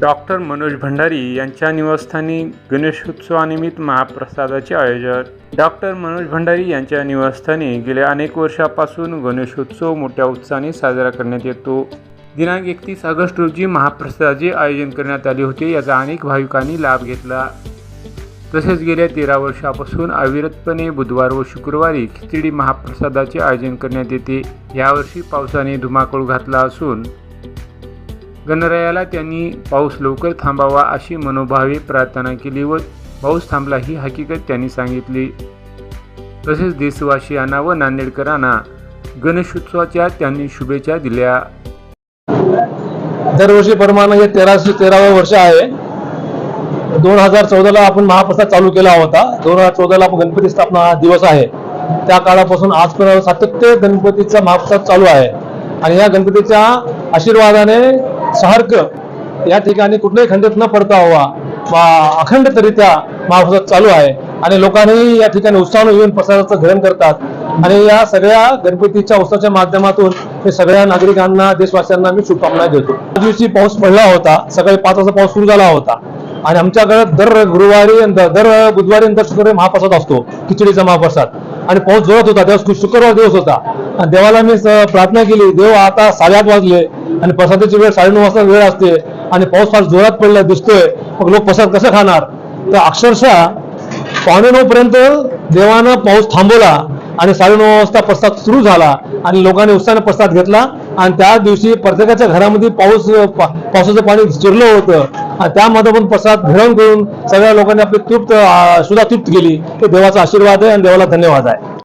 Doctor Manoj Bhandari यांच्या निवासस्थानी गणेशोत्सवानिमित्त महाप्रसादाचे आयोजन. डॉक्टर मनोज भंडारी यांच्या निवासस्थानी गेल्या अनेक वर्षापासून गणेशोत्सव मोठ्या उत्साहाने साजरा करण्यात येतो. दिनांक एकतीस ऑगस्ट रोजी महाप्रसादाचे आयोजन करण्यात आले होते याचा अनेक भाविकांनी लाभ घेतला. तसेच गेल्या तेरा वर्षापासून अविरतपणे बुधवार व शुक्रवारी खिचडी महाप्रसादाचे आयोजन करण्यात येते. यावर्षी पावसाने धुमाकूळ घातला असून गणरायाला त्यांनी पाऊस लवकर थांबावा अशी मनोभावे प्रार्थना केली व पाऊस थांबला ही हकीकत त्यांनी सांगितली. तसेच देशवासियांना व नांदेडकरांना गणेशोत्सवाच्या त्यांनी शुभेच्छा दिल्या. दरवर्षी प्रमाणे हे तेराशे तेरावं वर्ष आहे. दोन हजार चौदाला आपण महाप्रसाद चालू केला होता. दोन हजार चौदाला आपण गणपती स्थापना दिवस आहे. त्या काळापासून आजपर्यंत सातत्य गणपतीचा महाप्रसाद चालू आहे. आणि या गणपतीच्या आशीर्वादाने सारखं या ठिकाणी कुठलाही खंडित न पडता हवा. अखंडितरित्या महाप्रसाद चालू आहे. आणि लोकांनी या ठिकाणी उत्साहानं येऊन प्रसादाचं ग्रहण करतात. आणि या सगळ्या गणपतीच्या उत्सवाच्या माध्यमातून मी सगळ्या नागरिकांना देशवासियांना मी शुभकामना देतो. त्या दिवशी पाऊस पडला होता. सकाळी पाच वाजता पाऊस सुरू झाला होता. आणि आमच्याकडे दर गुरुवारी दर बुधवारी आणि दर शुक्रवारी महाप्रसाद असतो. खिचडीचा महाप्रसाद. आणि पाऊस जोरात होता. तेव्हा शुक्रवार दिवस होता. आणि देवाला मी प्रार्थना केली देव आता साडेआठ वाजले. आणि प्रसादाची वेळ साडेनऊ वाजता वेळ असते आणि पाऊस फार जोरात पडला दिसतोय. मग लोक प्रसाद कसं खाणार? तर अक्षरशः पावणे नऊ पर्यंत देवानं पाऊस थांबवला आणि साडेनऊ वाजता प्रसाद सुरू झाला आणि लोकांनी उत्साहाने प्रसाद घेतला. आणि त्या दिवशी प्रत्येकाच्या घरामध्ये पाऊस पावसाचं पाणी शिरलं होतं. आणि त्यामध्ये पण प्रसाद ग्रहण करून सगळ्या लोकांनी आपली तृप्त सुद्धा तृप्त केली. हे देवाचा आशीर्वाद आहे आणि देवाला धन्यवाद आहे.